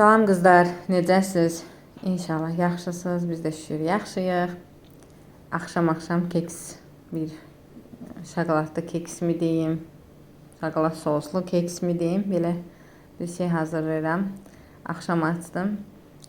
Salam qızlar, necəsiz? İnşallah yaxşısınız. Biz də şükür yaxşıyıq. Axşam-axşam keks bir şokoladlı keks mi deyim, şokolad soslu keks mi deyim, belə bir şey hazırlayıram. Axşam açdım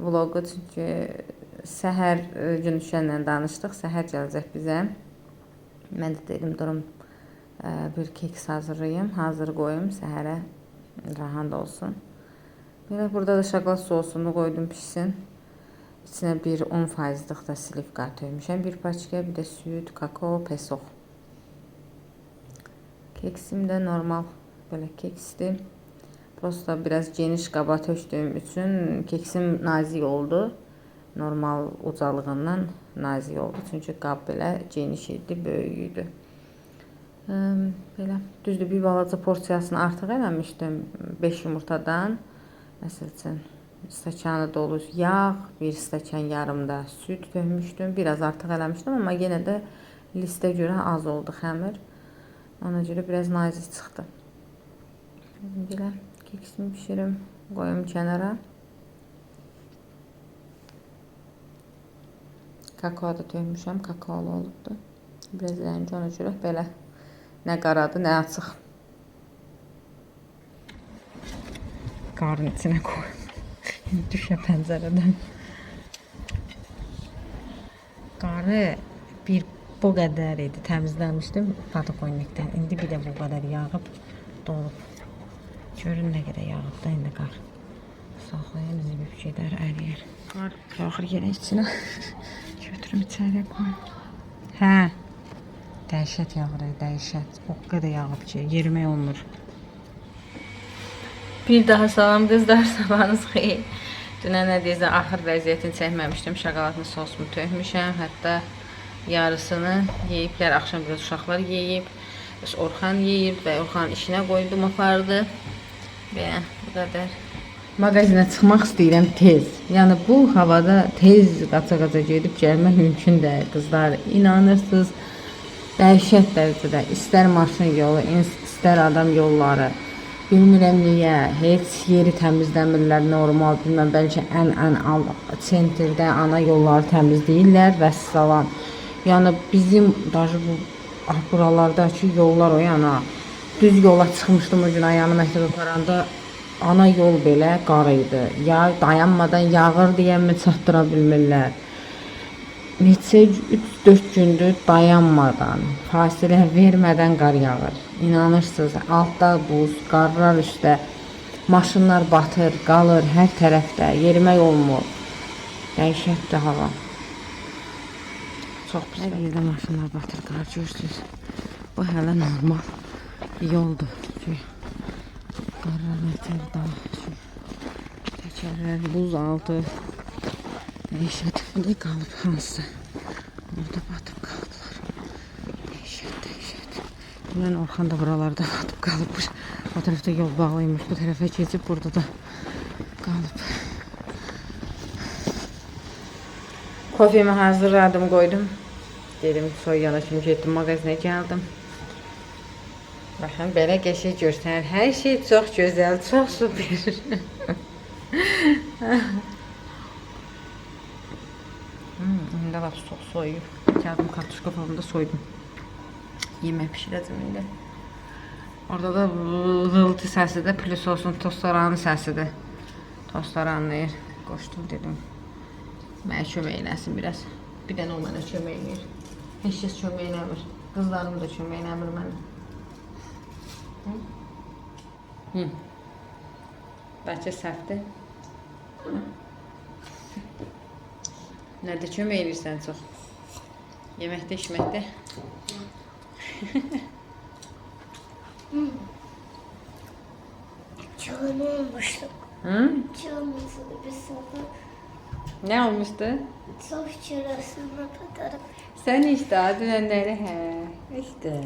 vloqu çünki səhər e, gün düşənlə danışdıq. Səhər gələcək bizə. Mən də dedim durum e, bir keks hazırlayım, hazır qoyum səhərə rahat olsun. Belə burada da şokolad sosunu qoydum pişsin. İçinə bir 10 faizlik da slivka töymüşəm. Bir paçka, bir də süd, kakao, pesoq. Keksim də normal belə keksdir. Prosta biraz geniş qaba tökdüyüm üçün keksim nazik oldu. Normal ucalığından nazik oldu. Çünki qab belə geniş idi, böyük idi. Belə düzdür bir balaca porsiyasını artıq eləmişdim 5 yumurtadan. Məsəl stəkanı dolu yağ, bir stəkan yarım da süd tökmüşdüm. Biraz artıq eləmişdim, amma yenə də listə görə az oldu xəmir. Ona görə biraz nazik çıxdı. Belə keksimi bişirim, qoyum kənara. Kakao da tökmüşəm, kakaolu olubdu. Biraz rəngi ona görə belə nə qaradır, nə açıq. Qarın içinə qoy. Düşə pəncərədən. Qarı bir bu qədər idi. Təmizləmişdim padokonikdən. İndi bir də bu qədər yağıb dolub. Görün nə qədər yağıb da indi qar. Saxlayın zibib gedər əriyər. Qar yağır yenə içinə. Götürüm içəriyə qoyum. Hə. Dəhşət yağır, dəhşət. O qədər yağıb ki, yerimək olmur. Bir daha salam qızlar, sabahınız xeyir. Dünən nə deyirsə, axır vəziyyətini çəkməmişdim. Şokoladlı sosmu tökmüşəm. Hətta yarısını yeyiblər. Axşam biraz uşaqlar yeyib. Orxan yeyib və Orxan işinə qoydum, apardı. Və bu qədər. Mağazinə çıxmaq istəyirəm tez. Yəni bu havada tez qaça-qaça gedib gəlmək mümkün deyil qızlar. İnanırsınız? Dəhşət dərəcədə istər maşın yolu, istər adam yolları. Bilmirəm niyə heç yeri təmizləmirlər normal, bilməm bəlkə ən ən al sentrdə ana yolları təmizləyirlər və salam. Yəni bizim daşı bu ah, buralardakı yollar o yana düz yola çıxmışdım o gün ayağını məktəbə aparanda ana yol belə qar idi. Ya dayanmadan yağır deyəmi çatdıra bilmirlər. Neçə 3-4 gündür dayanmadan, fasilə vermədən qar yağır. İnanırsınız, altda buz, qarlar üstə, maşınlar batır, qalır hər tərəfdə, yerimək olmur. Dəhşətdir hava. Çox pis. Hər yerdə maşınlar batır, qar görürsüz. Bu hələ normal yoldur. Çünki Qarlar nətər daha təkərlər buz altı dəhşət bir qalıb hansısa. Orada batıb qaldılar. Dəhşət, dəhşət. Dünən Orxan da buralarda batıb qalıbmış. O tərəfdə yol bağlıymış. Bu tərəfə keçib burada da qalıb. Kofemi hazırladım, qoydum. Dedim soyana kimi getdim, mağazinə gəldim. Baxın, belə qəşəng göstərir. Hər şey çox gözəl, çox super. Hmm, indi lap çox soyuyub. Gəldim kartuşka falan soydum. Yemək pişirəcəm indi. Orada da vıltı səsidir, plus olsun tostaranın səsidir. Tostlar anlayır. Qoşdum dedim. Mənə kömək eləsin biraz. Bir dənə o mənə kömək eləyir. Heç kəs kömək eləmir. Qızlarım da kömək eləmir mənə. Hı? Hı. Bəlkə səhvdir. Nədə kömək edirsən çox? Yeməkdə, içməkdə? Çığın olmuştu. Hı? Çığın bir sabah Nə olmuşdu? çok çırasına batarım. Sən işte dünənləri hə. İşte.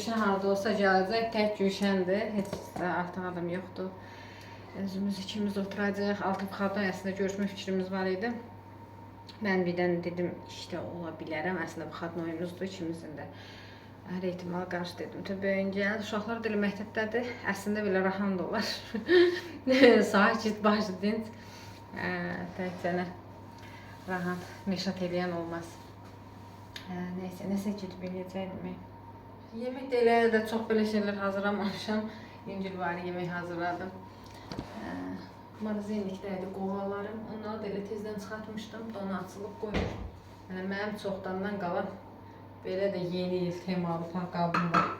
Gülşən harda olsa gələcək, tək Gülşəndir. Heç də adam yoxdur. Özümüz ikimiz oturacağıq. Altın xaldan əslində görüşmə fikrimiz var idi. Mən birdən dedim, işte ola bilərəm. Əslində bu xadın oyunuzdur ikimizin də. Hər ehtimal qarşı dedim. Təbii böyüncə uşaqlar da məktəbdədir. Əslində belə rahat da olar. Sakit, başı dinc. Ə, təkcə rahat meşat eləyən olmaz. Hə, neysə, nəsə gedib eləyəcəkdim. Də çox belə şeylər hazırlamamışam. İncil var yemək hazırladım. Hə, Marazinlikdəydi qoğalarım. Onları da elə tezdən çıxartmışdım. Donu açılıb qoymuşum. Yəni mənim çoxdandan qalan belə də yeni il temalı qabım. Var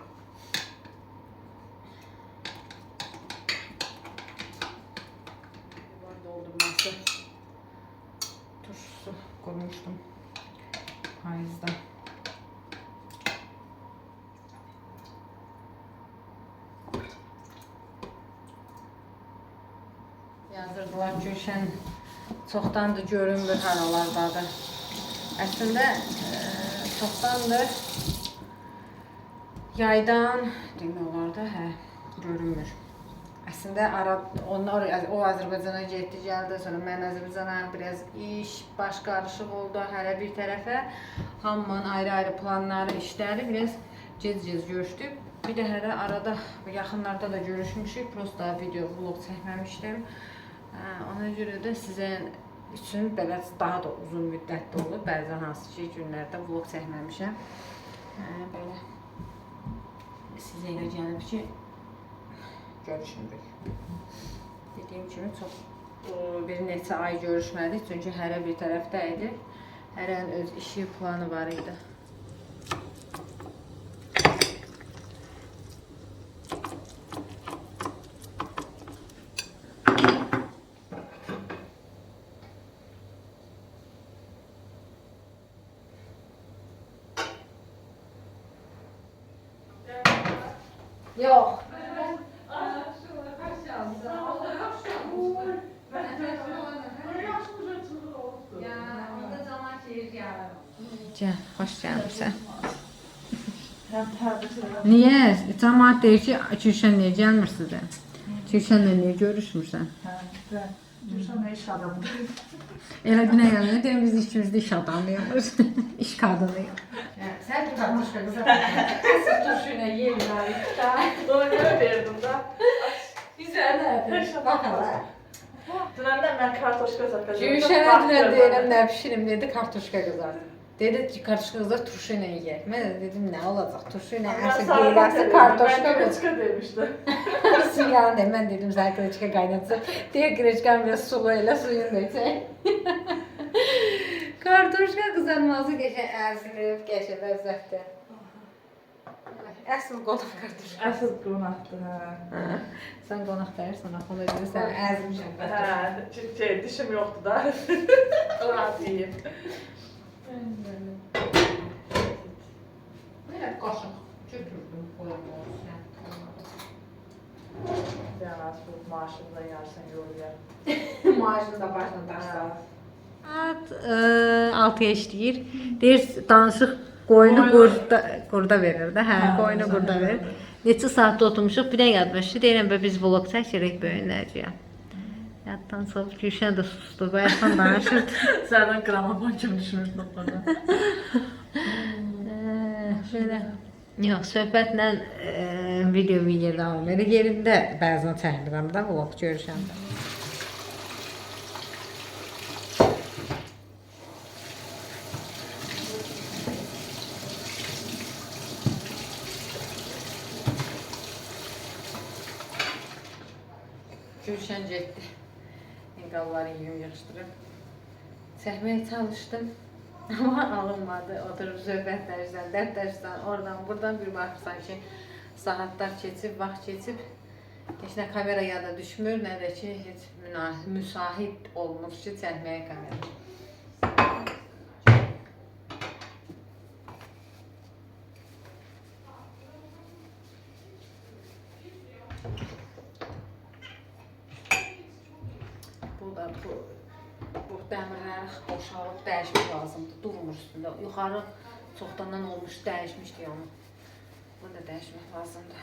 Yazırdılar Gülşən çoxdandır görünmür haralardadır. Əslində e, çoxdandır yaydan demək olar da, hə, görünmür. Əslində ara onlar o Azərbaycana getdi, gəldi, sonra mən Azərbaycana biraz iş, baş qarışıq oldu hərə bir tərəfə. Hamının ayrı-ayrı planları, işləri biraz gec-gec görüşdük. Bir də hələ arada yaxınlarda da görüşmüşük. Prosta video vlog çəkməmişdim. Hə, ona görə də sizə üçün belə daha da uzun müddətli olub. Bəzən hansı ki günlərdə vlog çəkməmişəm. Hə, belə sizə elə gəlib ki görüşmürük. Dediyim kimi çox bir neçə ay görüşmədik çünki hərə bir tərəfdə idi. Hərənin öz işi, planı var idi. Yok. Gel, hoş gəlmisən. Niyə? Cəmaət deyir ki, Gülşən niyə gəlmirsən də? Gülşənlə niyə görüşmürsən? Düşen iş adamı. Elə günə gəlmə, deyirəm biz ikimiz də iş adamıyıq. iş qadınıyıq. Sən bir qardaşqa qıza Əsl turşuyla yeyirik da. Onu verdim da. Güzel də. Bakalım. Dünəndən mən kartoşka satacağım. Dünən deyirəm nə bişirim dedi, kartoşka qızardı. Dedi ki, kartoşka qızar turşu ilə yeyək. Mən də dedim nə olacaq? Turşu ilə əsl yeyirəsə kartoşka qızar. Kartoşka demişti. Suyağını da mən dedim sən qreçka qaynatsan. Deyə qreçkan biraz suyunu da içək. Kartoşka qızarması qəşəng əzilib, qəşəng ləzzətli. Əsl qonaq kartoşka. Əsl qonaqdır, hə. Sən qonaq deyirsən, ona görə sən əzmişəm. Hə, çünki şey, dişim yoxdur da. Rahat yiyeyim. Belə qaşıq götürdüm, qoyamam. Yani bu maaşımda yersen yoruyor. Maaşını da başına daşlar. Saat 6-ya işləyir. Deyir, danışıq qoyunu qurda, qurda verir də. Hə, qoyunu qurda verir. Neçə saatda oturmuşuq, bir də yadmışdı. Deyirəm, bə biz vlog çəkirik böyünəcəyəm. Yaddan çıxıb Gülşən də susdu, bayaqdan danışırdı. Senden gramofon kimi düşünmüşdüm orada. Şöyle. Yox, söhbətlə e, video video davam edir. Yerində bəzən çəkirəm də vlog görüşəndə. Gülşən getdi. Qalları yuyum yığışdırıb. Çəkməyə çalışdım. Ama alınmadı. Oturup söhbətlərsən, dəftərsən, oradan, buradan bir baxırsan ki, saatlar keçib, vaxt keçib. Heç nə kamera yada düşmür, nə də ki, heç müsahib olmur ki, çəkməyə kamera. Bu da bu bu dəmirləri boşalıb dəyişmək lazımdır. Durmur üstündə. Yuxarı çoxdandan olmuş, dəyişmişdik onu. Bunu da dəyişmək lazımdır.